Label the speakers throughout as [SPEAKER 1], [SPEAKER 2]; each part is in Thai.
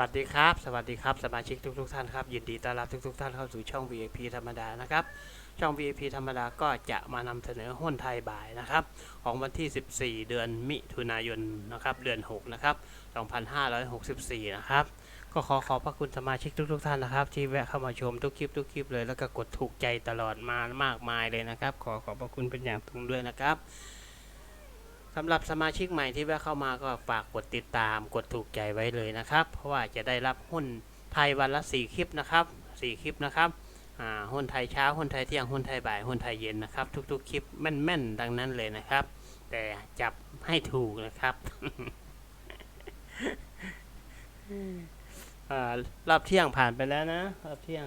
[SPEAKER 1] วัสดีครับ สวัสดีครับ สมาชิกทุกๆท่านครับ ยินดีต้อนรับทุกๆท่านเข้าสู่ช่อง VIP ธรรมดานะครับ ช่อง VIP ธรรมดาก็จะมานำเสนอหุ้นไทยบ่ายนะครับ ของวันที่ 14 เดือนมิถุนายนนะครับ เดือน 6 นะครับ 2564 นะครับ ก็ขอขอบพระคุณสมาชิกทุกๆท่านนะครับ ที่แวะเข้ามาชมทุกคลิปทุกคลิปเลยแล้วก็กดถูกใจตลอดมามากมายเลยนะครับ ขอขอบพระคุณเป็นอย่างสูงด้วยนะครับ สำหรับสมาชิกใหม่ที่แวะเข้ามาก็ฝากกดติดตามกดถูกใจไว้เลยนะครับ เพราะว่าจะได้รับหุ้นไทยวันละ 4 คลิปนะครับ 4 คลิปนะครับหุ้นไทยเช้าหุ้นไทยเที่ยงหุ้นไทยบ่ายหุ้นไทยเย็นนะครับ ทุกๆ คลิปแม่นๆดังนั้นเลยนะครับ แต่จับให้ถูกนะครับอรอบเที่ยงผ่านไปแล้วนะรอบเที่ยง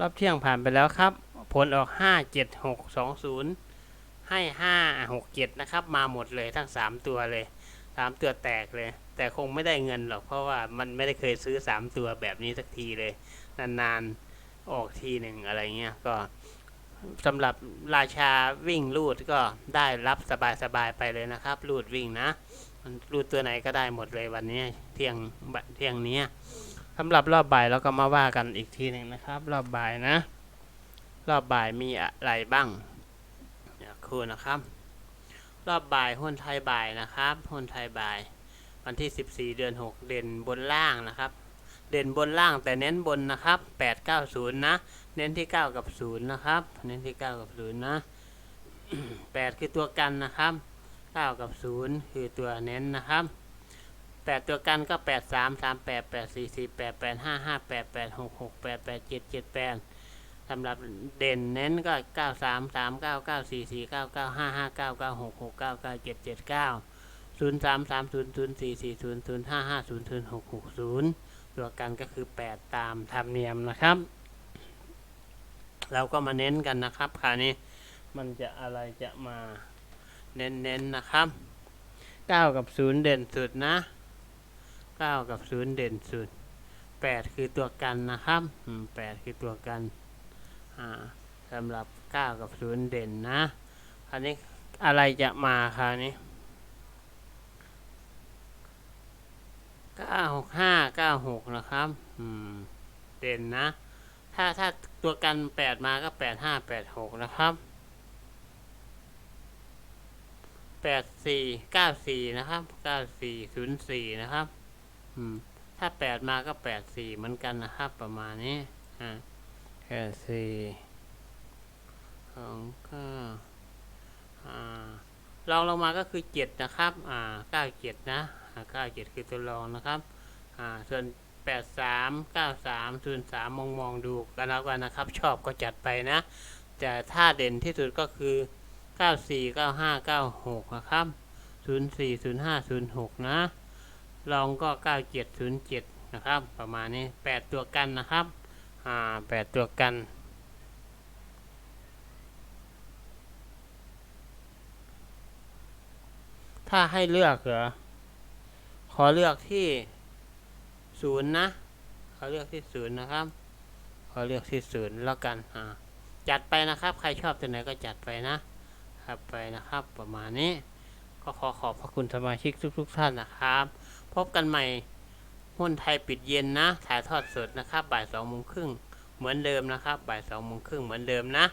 [SPEAKER 1] รอบเที่ยงผ่านไปแล้วครับ ผลออกห้าเจ็ดหกสองศูนย์ ให้ห้าหกเจ็ดนะครับ มาหมดเลยทั้งสามตัวเลยสามตัวแตกเลย แต่คงไม่ได้เงินหรอกเพราะว่ามันไม่ได้เคยซื้อสามตัวแบบนี้สักทีเลย นานๆออกทีหนึ่งอะไรเงี้ยก็สำหรับราชาวิ่งลูดก็ได้รับสบายๆไปเลยนะครับลูดวิ่งนะรูดตัวไหนก็ได้หมดเลยวันนี้เที่ยงเที่ยงนี้สำหรับรอบบ่ายเราก็มาว่ากันอีกทีหนึ่งนะครับ รอบบ่ายนะ รอบบ่ายมีอะไรบ้าง ครูนะครับ รอบบ่ายหุ้นไทยบ่ายนะครับหุ้นไทยบ่าย วันที่ 14 เดือน 6 เด่นบนล่างนะครับ เด่นบนล่างแต่เน้นบนนะครับ 890 นะ เน้นที่ 9 กับ 0 นะครับ เน้นที่ 9 กับ 0 นะ 8 คือตัวกันนะครับ 9 กับ 0 คือตัวเน้นนะครับ8ตัวกันก็8 3 3 8 8 4 4 8 8 5 5 8 8 6 6 8 8 7 7 8 สำหรับเด่นเน้นก็ 9 3 3 9 9 4 4 9 9 5 5 9 9 6 6 9 9 7 7 9 0 3 3 0 0 4 4 0 0 5 5 0 0 6 6 0 ตัวกันก็คือ 8 ตามธรรมเนียมนะครับ เราก็มาเน้นกันนะครับคราวนี้มันจะอะไรจะมาเน้นๆนนะครับ 9 กับ 0 เด่นสุดนะ 9 กับ 0 เด่นสุด 8 คือตัวกันนะครับ 8 คือตัวกัน อ่าสำหรับ9กับ0เด่นนะ คราวนี้อะไรจะมาคราวนี้965 96นะครับ อืม เด่นนะ ถ้าถ้าตัวกัน8มาก็85 86นะครับแปดสี่เก้าสี่นะครับเก้าสี่ศูนย์สี่นะครับ อืม ถ้าแปดมาก็แปดสี่เหมือนกันนะครับ ประมาณนี้อ่า ปดสี่สองเก้าอ่าลองลงมาก็คือเจ็ดนะครับอ่าเก้าเจ็ดนะอ่าเก้าเจ็ดคือตัวรองนะครับอ่าส่วนแปดสามเก้าสามศูนย์สามมองมองดูกันแล้วกันนะครับ ชอบก็จัดไปนะแต่ถ้าเด่นที่สุดก็คือ94 95 96นะครับ04 05 06นห้าส่วนหกนะลองก็97 07นเจ็ดนะครับ ประมาณนี้8ตัวกันนะครับ อ่า8ตัวกันถ้าให้เลือกเหรอ ขอเลือกที่ศูนย์นะ ขอเลือกที่ศูนย์นะครับ ขอเลือกที่ศูนย์แล้วกันอ่าจัดไปนะครับ ใครชอบตัวไหนก็จัดไปนะครับไปนะครับ ประมาณนี้ ก็ขอขอบพระคุณสมาชิกทุกๆท่านนะครับ พบกันใหม่ หุ้นไทยปิดเย็นนะ ถ่ายทอดสดนะครับ บ่ายสองโมงครึ่งเหมือนเดิมนะครับ บ่ายสองโมงครึ่งเหมือนเดิมนะ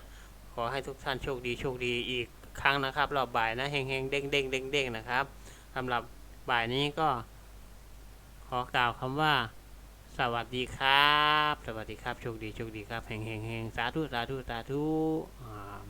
[SPEAKER 1] ขอให้ทุกท่านโชคดีโชคดีอีกครั้งนะครับ รอบบ่ายนะเฮงเฮงเด้งเด้งเด้งเด้งนะครับสำหรับบ่ายนี้ก็ ขอกล่าวคำว่า สวัสดีครับ สวัสดีครับ โชคดีโชคดีครับเฮงเฮงเฮงสาธุสาธุสาธุอ่า